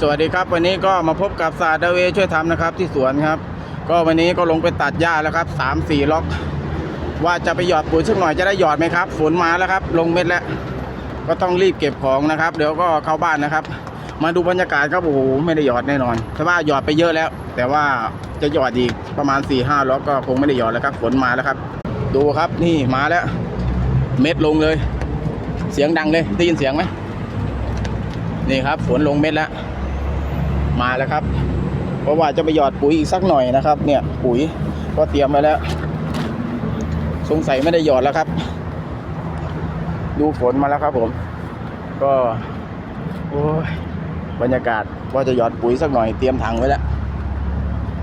สวัสดีครับ วันนี้ก็มาพบกับศาสตร์ดเวช่วยทำนะครับที่สวนครับ ก็วันนี้ก็ลงไปตัดหญ้าแล้วครับสามสี่ล็อก ว่าจะไปหยอดปุ๋ยสักหน่อยจะได้หยอดไหมครับฝนมาแล้วครับ ลงเม็ดแล้วก็ต้องรีบเก็บของนะครับ เดี๋ยวก็เข้าบ้านนะครับ มาดูบรรยากาศครับโอ้โหไม่ได้หยอดแน่นอนแต่ว่าหยอดไปเยอะแล้ว แต่ว่าจะหยอดอีกประมาณ4ี่ห้าล็อกก็คงไม่ได้หยอดแล้วครับฝนมาแล้วครับ ดูครับนี่มาแล้ว เม็ดลงเลย เสียงดังเลยได้ยินเสียงไหมนี่ครับฝนลงเม็ดแล้ว มาแล้วครับ เพราะว่าจะไปหยอดปุ๋ยอีกสักหน่อยนะครับ เนี่ยปุ๋ยก็เตรียมไว้แล้ว สงสัยไม่ได้หยอดแล้วครับ ดูฝนมาแล้วครับผม ก็โอ้ยบรรยากาศว่าจะหยอดปุ๋ยสักหน่อยเตรียมถังไว้แล้ว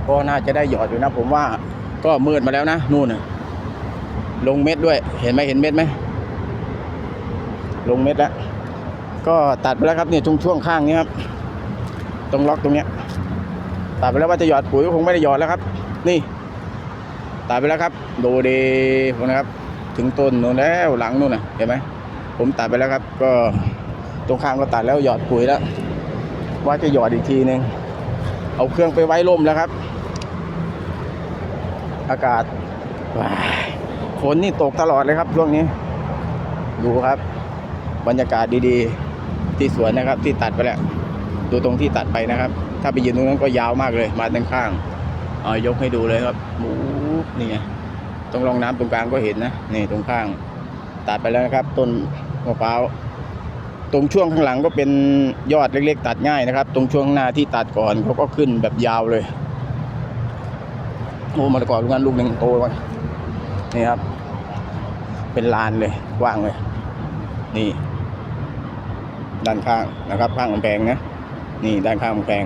ก็น่าจะได้หยอดอยู่นะ ผมว่าก็มืดมาแล้วนะนู่นน่ะลงเม็ดด้วย เห็นไหมเห็นเม็ดไหมลงเม็ดแล้วก็ตัดไปแล้วครับเนี่ยช่วงช่วงข้างนี้ครับ ตรงล็อกตรงเนี้ยตัดไปแล้วว่าจะหยอดปุ๋ยก็คงไม่ได้หยอดแล้วครับ นี่ตัดไปแล้วครับ ดูดีผมนะครับ ถึงต้นนู้นแล้วหลังนู้นน่ะเห็นไหมผมตัดไปแล้วครับ ก็ตรงข้างก็ตัดแล้วหยอดปุ๋ยแล้ว ว่าจะหยอดอีกทีหนึ่งเอาเครื่องไปไว้ร่มแล้วครับ อากาศฝนนี่ตกตลอดเลยครับช่วงนี้ ดูครับ บรรยากาศดีๆ ที่สวนนะครับ ที่ตัดไปแล้ว ดูตรงที่ตัดไปนะครับ ถ้าไปยืนตรงนั้นก็ยาวมากเลย มาด้านข้างเอายกให้ดูเลยครับหมูนี่ไงตรงรองน้ำตรงกลางก็เห็นนะนี่ตรงข้าง ตัดไปแล้วนะครับ ต้นมะพร้าวตรงช่วงข้างหลังก็เป็นยอดเล็ก ๆ ตัดง่ายนะครับ ตรงช่วงหน้าที่ตัดก่อนเขาก็ขึ้นแบบยาวเลยโอ้มาก่อนลูกนั้นลูกหนึ่งโตวะนี่ครับ เป็นลานเลยกว้างเลย นี่ ด้านข้างนะครับ ข้างกำแพงนะ นี่ด้านข้างกำแพง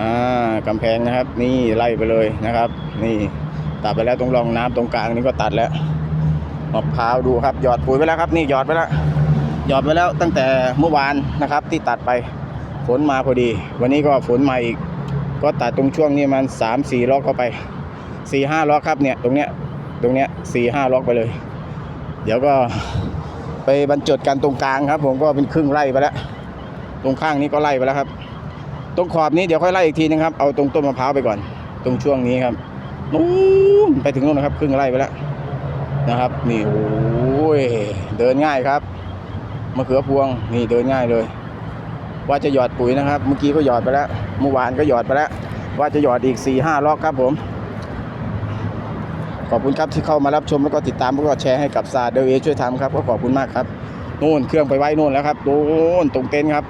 อ่ากำแพงนะครับ นี่ไล่ไปเลยนะครับ นี่ตัดไปแล้วตรงรองน้ำตรงกลางนี่ก็ตัดแล้วมะพร้าวดูครับหยอดปุ๋ยไปแล้วครับ นี่หยอดไปแล้วหยอดไปแล้วตั้งแต่เมื่อวานนะครับ ที่ตัดไปฝนมาพอดี วันนี้ก็ฝนมาอีก ก็ตัดตรงช่วงนี้มันสามสี่ล็อกเข้าไปสี่ห้าล็อกครับเนี่ยตรงเนี้ยตรงเนี้ยสี่ห้าล็อกไปเลย เดี๋ยวก็ไปบรรจดกันตรงกลางครับ ผมก็เป็นครึ่งไร่ไปแล้ว ตรงข้างนี้ก็ไล่ไปแล้วครับ ตรงขอบนี้เดี๋ยวค่อยไล่อีกทีนึงครับ เอาตรงต้นมะพร้าวไปก่อน ตรงช่วงนี้ครับนู้นไปถึงนู้นนะครับครึ่งไร่ไปแล้วนะครับ นี่โอ้ยเดินง่ายครับมะเขือพวงนี่เดินง่ายเลย ว่าจะหยอดปุ๋ยนะครับ เมื่อกี้ก็หยอดไปแล้วเมื่อวานก็หยอดไปแล้ว ว่าจะหยอดอีก4ี่ห้ารอบครับผม ขอบคุณครับที่เข้ามารับชมแล้วก็ติดตามแล้วก็แชร์ให้กับซาเดเวช่วยทำครับ ก็ขอบคุณมากครับนู่นเครื่องไปไว้นู่นแล้วครับนู่นตรงเต็นท์ครับ